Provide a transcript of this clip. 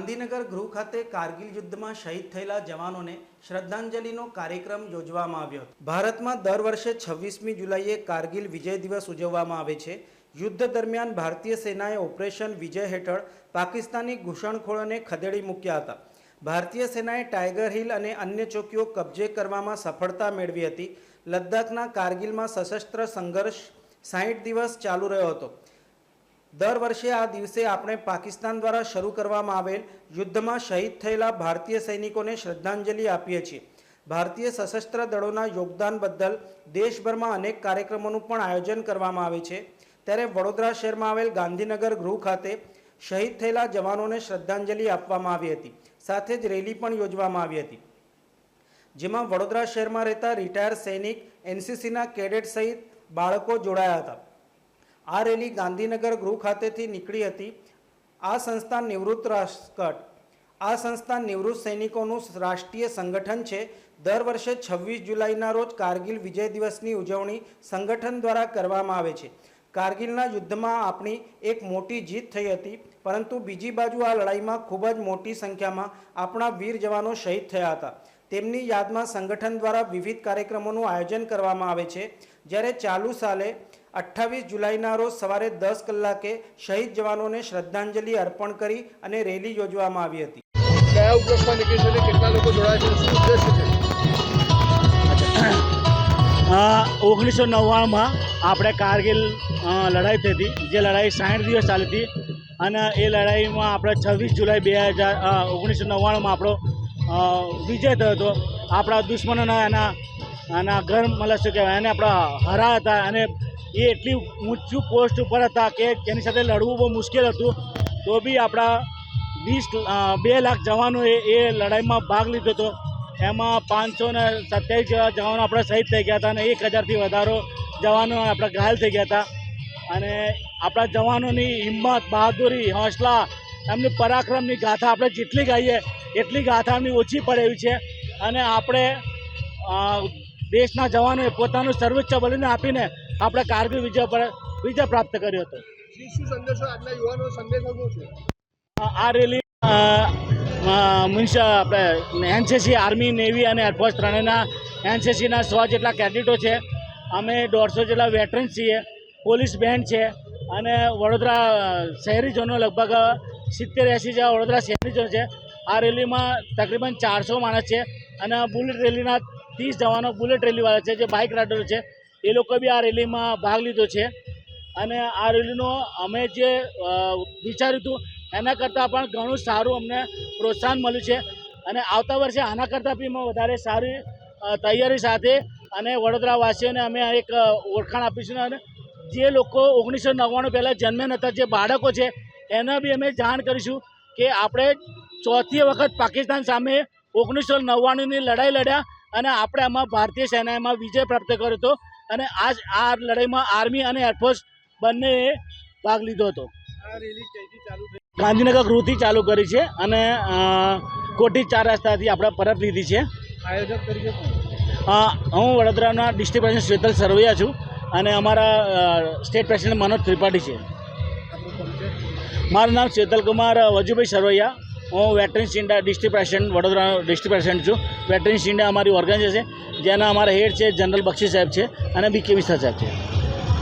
ગાંધીનગર ગૃહ ખાતે કારગિલ યુદ્ધમાં શહીદ થયેલા જવાનોને શ્રદ્ધાંજલિનો કાર્યક્રમ યોજવામાં આવ્યો હતો. ભારતમાં દર વર્ષે છવ્વીસમી જુલાઈએ કારગિલ વિજય દિવસ ઉજવવામાં આવે છે. યુદ્ધ દરમિયાન ભારતીય સેનાએ ઓપરેશન વિજય હેઠળ પાકિસ્તાની ઘૂસણખોરોને ખદેડી મૂક્યા હતા. ભારતીય સેનાએ ટાઈગર હિલ અને અન્ય ચોકીઓ કબજે કરવામાં સફળતા મેળવી હતી. લદ્દાખના કારગિલમાં સશસ્ત્ર સંઘર્ષ સાહીઠ દિવસ ચાલુ રહ્યો હતો. દર વર્ષે આ દિવસે આપણે પાકિસ્તાન દ્વારા શરૂ કરવામાં આવેલ યુદ્ધમાં શહીદ થયેલા ભારતીય સૈનિકોને શ્રદ્ધાંજલિ આપીએ છીએ. ભારતીય સશસ્ત્ર દળોના યોગદાન બદલ દેશભરમાં અનેક કાર્યક્રમોનું પણ આયોજન કરવામાં આવે છે. ત્યારે વડોદરા શહેરમાં આવેલ ગાંધીનગર ગૃહ ખાતે શહીદ થયેલા જવાનોને શ્રદ્ધાંજલિ આપવામાં આવી હતી. સાથે જ રેલી પણ યોજવામાં આવી હતી. જેમાં વડોદરા શહેરમાં રહેતા રિટાયર સૈનિક, એનસીસીના કેડેટ સહિત બાળકો જોડાયા હતા. આ રેલી ગાંધીનગર ગૃહ ખાતેથી નીકળી હતી. આ સંસ્થા નિવૃત્ત રાષ્ટ્રકટ. આ સંસ્થા નિવૃત્ત સૈનિકોનું રાષ્ટ્રીય સંગઠન છે. દર વર્ષે છવ્વીસ જુલાઈના રોજ કારગિલ વિજય દિવસની ઉજવણી સંગઠન દ્વારા કરવામાં આવે છે. કારગિલના યુદ્ધમાં આપણી એક મોટી જીત થઈ હતી, પરંતુ બીજી બાજુ આ લડાઈમાં ખૂબ જ મોટી સંખ્યામાં આપણા વીર જવાનો શહીદ થયા હતા. તેમની યાદમાં સંગઠન દ્વારા વિવિધ કાર્યક્રમોનું આયોજન કરવામાં આવે છે. જ્યારે ચાલુ સાલે અઠ્ઠાવીસ જુલાઈના રોજ સવારે દસ કલાકે શહીદ જવાનોને શ્રદ્ધાંજલિ અર્પણ કરી અને રેલી યોજવામાં આવી હતી. કયા ઉપલક્ષમાં નીકળી છે કેટલા લોકો જોડાયા છે? શું ઉદ્દેશ છે? ઓગણીસો નવ્વાણુંમાં આપણે કારગિલ લડાઈ થઈ હતી જે લડાઈ સાઠ દિવસ ચાલી હતી અને એ લડાઈમાં આપણે છવ્વીસ જુલાઈ બે હજાર ઓગણીસો નવ્વાણુંમાં આપણો વિજય થયો હતો. આપણા દુશ્મનોના એના એના ઘર મતલબ શું કહેવાય, એને આપણા હરા હતા અને એ એટલી ઊંચું પોસ્ટ ઉપર હતા કે એની સાથે લડવું બહુ મુશ્કેલ હતું. તો બી આપણા વીસ બે લાખ જવાનોએ એ લડાઈમાં ભાગ લીધો હતો. એમાં પાંચસો ને સત્યાવીસ જેવા જવાનો આપણે શહીદ થઈ ગયા હતા અને એક હજારથી વધારો જવાનો આપણા ઘાયલ થઈ ગયા હતા. અને આપણા જવાનોની હિંમત, બહાદુરી, હોંસલા, એમની પરાક્રમની ગાથા આપણે જેટલી ગાઈએ, એટલી ગાથા એમની ઓછી પડે છે. અને આપણે દેશના જવાનોએ પોતાનું સર્વોચ્ચ બલિદાન આપીને આપણે કારગીલ વિજય પર વિજય પ્રાપ્ત કર્યો હતો. આ આ રેલી મીન્સ આપણે એનસીસી આર્મી નેવી અને એરફોર્સ ત્રણેયના એનસીસીના સો જેટલા કેડેટો છે. અમે દોઢસો જેટલા વેટરન છીએ પોલીસ બેન્ડ છે અને વડોદરા શહેરીજનો લગભગ સિત્તેર એંસી જેવા વડોદરા શહેરીજનો છે. આ રેલીમાં તકરીબન ચારસો માણસ છે અને બુલેટ રેલીના ત્રીસ જવાનો બુલેટ રેલીવાળા છે, જે બાઇક રાઇડરો છે, એ લોકો બી આ રેલીમાં ભાગ લીધો છે. અને આ રેલીનો અમે જે વિચાર્યું હતું, એના કરતાં પણ ઘણું સારું અમને પ્રોત્સાહન મળ્યું છે. અને આવતા વર્ષે આના કરતાં બી અમે વધારે સારી તૈયારી સાથે અને વડોદરાવાસીઓને અમે એક ઓળખાણ આપીશું અને જે લોકો ઓગણીસો નવ્વાણું પહેલાં જન્મ્યા નહોતા જે બાળકો છે, એના બી અમે જાણ કરીશું કે આપણે ચોથી વખત પાકિસ્તાન સામે ઓગણીસો નવ્વાણુંની લડાઈ લડ્યા અને આપણે આમાં ભારતીય સેનામાં વિજય પ્રાપ્ત કર્યો હતો અને આજ આ લડાઈમાં આર્મી અને એરફોર્સ બંનેએ ભાગ લીધો હતો. ગાંધીનગર ગૃહથી ચાલુ કરી છે અને કોટી ચાર રસ્તાથી આપણે પરત લીધી છે. આયોજક તરીકે હું વડોદરાના ડિસ્ટ્રિક્ટ પ્રેસિડેન્ટ શ્વેતલ સરવૈયા છું અને અમારા સ્ટેટ પ્રેસિડેન્ટ મનોજ ત્રિપાઠી છે. મારું નામ શેતલકુમાર વજુભાઈ સરવૈયા હું veterans India district president Vadodara district president છું. વેટરન્સ ઇન્ડિયા અમારી છે. જેના અમારા હેડ છે જનરલ બક્ષી સાહેબ છે અને બી કે મિશ્રા સાહેબ છે.